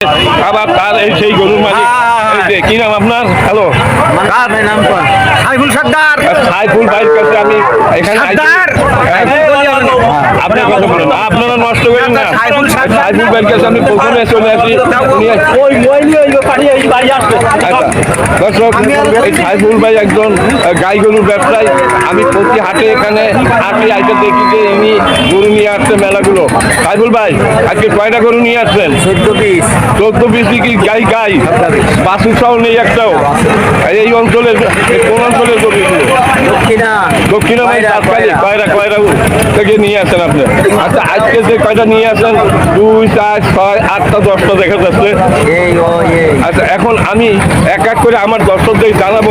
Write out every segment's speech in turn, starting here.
আবার তার এই সেই গরুর মালিক? কি নাম আপনার? হ্যালো। সাইফুল সর্দার সাইফুল ভাইয়ের কাছে আমি এখানে আইছি। সর্দার! হ্যাঁ, আপনি কথা বলেন না, আপনারা নষ্ট করেন না। সাইফুল ভাইয়ের কাছে প্রথমে চলে আসি। আচ্ছা দর্শক এই সাইফুল ভাই একজন গাই গরুর ব্যবসায়ী। আমি প্রতি হাটে এখানে হাটে আইতে দেখি যে ইনি গরু নিয়ে আসছে মেলাগুলো। সাইফুল ভাই আজকে কয়টা গরু নিয়ে আসছেন? চোদ্দ পিস। চোদ্দ পিস কি গাই গাই। বাসুর সহ নেই একটাও। এই অঞ্চলের কোন অঞ্চলের গরু দক্ষিণা। দক্ষিণা ভাই কয়রা, তাৎকালিক কয়রা। কয়রা কয়রা থেকে নিয়ে আসেন আপনি। আচ্ছা আজকে যে কয়টা নিয়ে আসেন দুই চার ছয় আটটা দশটা দেখা যাচ্ছে। আচ্ছা এখন আমি এক এক করে আমার দর্শকদের জানাব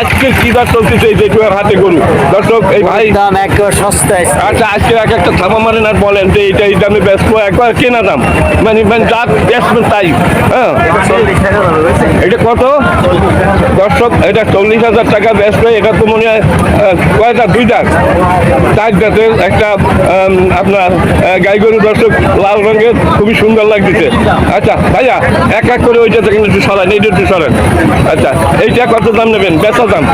আজকে কি দর চলতেছে এই জেঠুয়ার হাতে গরু? দর্শক এই ভাই দাম একেবারে সস্তায় আচ্ছা আজকে এক একটা থামা মারেন আর বলেন যে এইটা এই দামে ব্যস্ত একবার কেনা দাম। মানে মানে যা ব্যস্ত তাই। হ্যাঁ। এটা কত? দর্শক এটা চল্লিশ হাজার টাকা ব্যস্ত এটা তো মনে হয় কয়টা? দুইটা। চার জাতের একটা আপনার গাই গরু দর্শক, লাল রঙের খুবই সুন্দর লাগতেছে। আচ্ছা ভাইয়া, এক এক করে ওইটা থেকে একটু সরান এইটা একটু সরান। আচ্ছা এইটা কত দাম নেবেন? বেচা দাম?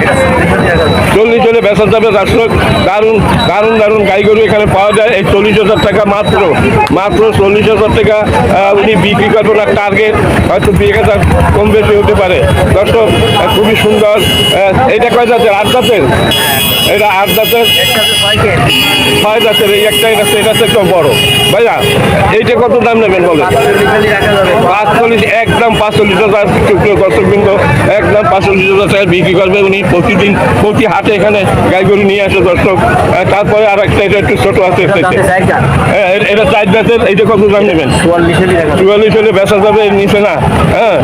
চল্লিশ হলে বেচা যাবে দর্শক দারুণ দারুণ দারুণ গাই গরু এখানে পাওয়া যায়। এই চল্লিশ হাজার টাকা মাত্র মাত্র চল্লিশ হাজার টাকা উনি বিক্রি করবেন আর টার্গেট হয়তো দুই হাজার কম বেশি হতে পারে। দর্শক খুবই সুন্দর এটা কয় জাতের? আট জাতের? এটা আট জাতের? ছয় জাতের, এই একটা এটা এটা একটু বড়। ভাইয়া এইটা কত দাম নেবেন বলেন? পাঁচচল্লিশ একদম পাঁচচল্লিশ হাজার শুক্র দর্শক বিন্দু একদম পাঁচচল্লিশ হাজার টাকা বিক্রি করবে। উনি প্রতিদিন প্রতি হাটে এখানে গাই গরু নিয়ে আসে দর্শক। তারপরে আর একটা এটা একটু ছোট আছে হ্যাঁ, এটা চার জাতের এইটা কত দাম নেবেন? চুয়াল্লিশ হলে বেচা যাবে নিচে না? হ্যাঁ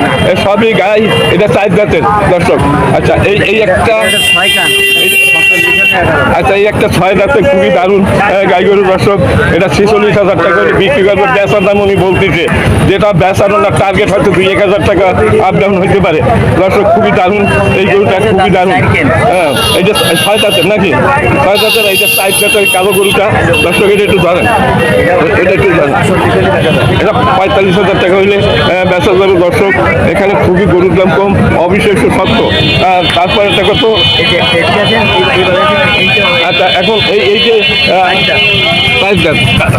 সবই গাই এটা চার জাতের দর্শক। আচ্ছা এই এই একটা আচ্ছা এই একটা ছয় দাঁতের খুবই দারুণ গাই গরুর দর্শক এটা ছেচল্লিশ হাজার টাকা করে বিক্রি করবে। বেচার দাম উনি বলতেছে যেটা বেচার ওনার টার্গেট হয়তো দুই এক হাজার টাকা আপ ডাউন হইতে পারে। দর্শক খুবই দারুণ এই গরুটা খুবই দারুণ। হ্যাঁ এই যে ছয় দাঁতের নাকি? ছয় দাঁতের এই যে চার দাঁতের কালো গরুটা দর্শক এটা একটু ধরেন। এটা একটু ধরেন। এটা পঁয়তাল্লিশ হাজার টাকা হইলে আহ, বেচা যাবে দর্শক এখানে খুবই গরুর দাম কম অবিশ্বাস্য সত্য। তারপরে কত আচ্ছা এখন এই এই যে দেন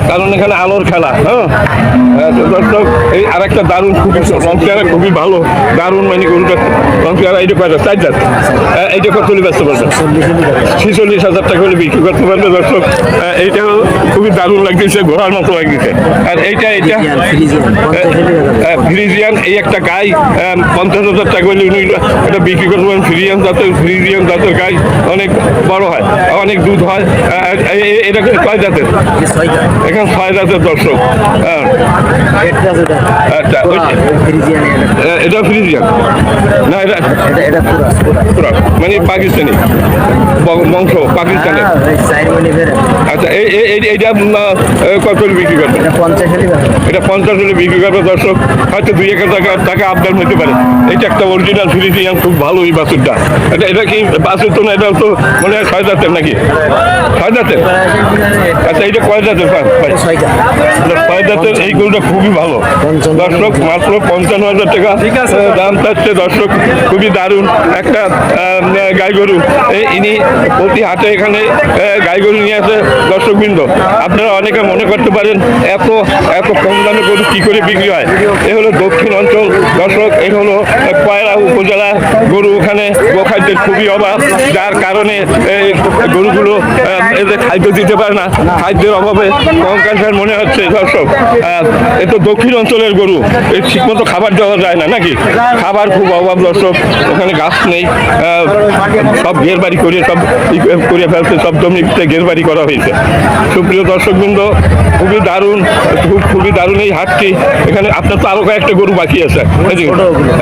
কারণ এখানে আলোর খেলা হ্যাঁ? দর্শক এই আর একটা দারুণ খুবই রংপিয়ারা খুবই ভালো দারুণ মানে গরুটা। এইটা কয়টা চার দাঁত আহ, এইটা কত ব্যস্ত পারবেন ছিচল্লিশ হাজার টাকা হলে বিক্রি করতে পারবে দর্শক। আহ, এইটাও খুবই দারুণ লাগতেছে ঘোড়ার মতো লাগতেছে। আর এইটা এইটা? ফ্রিজিয়ান এই একটা গাই পঞ্চাশ হাজার টাকা হলে উনি এটা বিক্রি করতে পারেন ফ্রিজিয়ান জাতের ফ্রিজিয়ান জাতের গাই অনেক বড় হয় অনেক দুধ হয়। এটা কয় জাতের? এখানে ছয় জাতের দর্শক হ্যাঁ। আচ্ছা এটা। ফ্রিজিয়ান? না এটা মানে পাকিস্তানি। বংশ পাকিস্তানের আচ্ছা এই- এই- এইটা কত করে বিক্রি করবে? এটা পঞ্চাশ হলে বিক্রি করবে দর্শক। হয়তো দুই এক টাকা টাকা আপডাউন হতে পারে। এটা একটা অরিজিনাল ফিরিজিয়ান খুব ভালো এই বাসুরটা এটা এটা কি বাসুর তো না এটা তো মনে হয় ছয় জাতের নাকি? ছয় জাতের আচ্ছা এটা কয় জাতের ছয় জাতের এই গরুটা খুবই ভালো। দর্শক মাত্র পঞ্চান্ন হাজার টাকা। দাম চাচ্ছে দর্শক খুবই দারুণ। একটা গাই গরু ইনি প্রতি হাটে এখানে গাই গরু নিয়ে আসে দর্শকবৃন্দ। আপনারা অনেকে মনে করতে পারেন এত এত কম দামে গরু কি করে বিক্রি হয়? এ হলো দক্ষিণ অঞ্চল। দর্শক এ হলো কয়রা উপজেলা গরু ওখানে গোখাদ্যের খুবই অভাব। যার কারণে এই গরুগুলো এদের খাদ্য দিতে পারে না। খাদ্যের অভাবে কঙ্কাল মনে হচ্ছে দর্শক। এ তো দক্ষিণ অঞ্চলের গরু। এই ঠিকমতো খাবার দেওয়া যায় না নাকি? খাবার খুব অভাব দর্শক। ওখানে গাছ নেই। সব ঘের বাড়ি করে সব ই করে ফেলছে, সব জমিতে ঘের বাড়ি করা হয়েছে। সুপ্রিয় দর্শকবৃন্দ, খুবই দারুণ, খুব, খুবই দারুণ এই হাটটি। এখানে আপনার তো আরও কয়েকটা গরু বাকি আছে?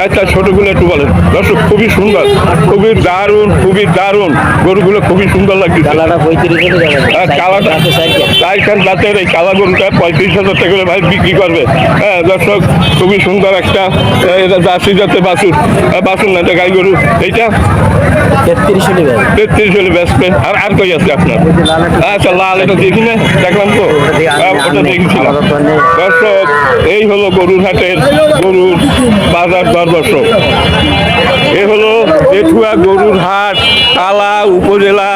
আচ্ছা ছোটগুলো একটু বলেন। দর্শক, খুবই সুন্দর, খুবই দারুণ খুবই দারুণ। গরুগুলো খুবই সুন্দর লাগছে। কালাটা পঁয়ত্রিশ হলে যাবে। কালাটা চারখান জাতের এই কালা গরুটা পঁয়ত্রিশ হাজার টাকা করে ভাই বিক্রি করবে। হ্যাঁ দর্শক খুবই সুন্দর একটা এটা জার্সি বাছুর। আহ, না এটা গাই গরু। এইটা? তেত্রিশ হলে তেত্রিশ হলে বেসবে আর আর কই আছে আপনার? আচ্ছা লাল এটা দেখি না দেখলাম তো। হ্যাঁ, ওটা দেখেছিলাম। দর্শক এই হলো গরুর হাটের গরুর বাজার দর দর্শক। এ হলো এঠুয়া গরুর হাট তালা উপজেলা।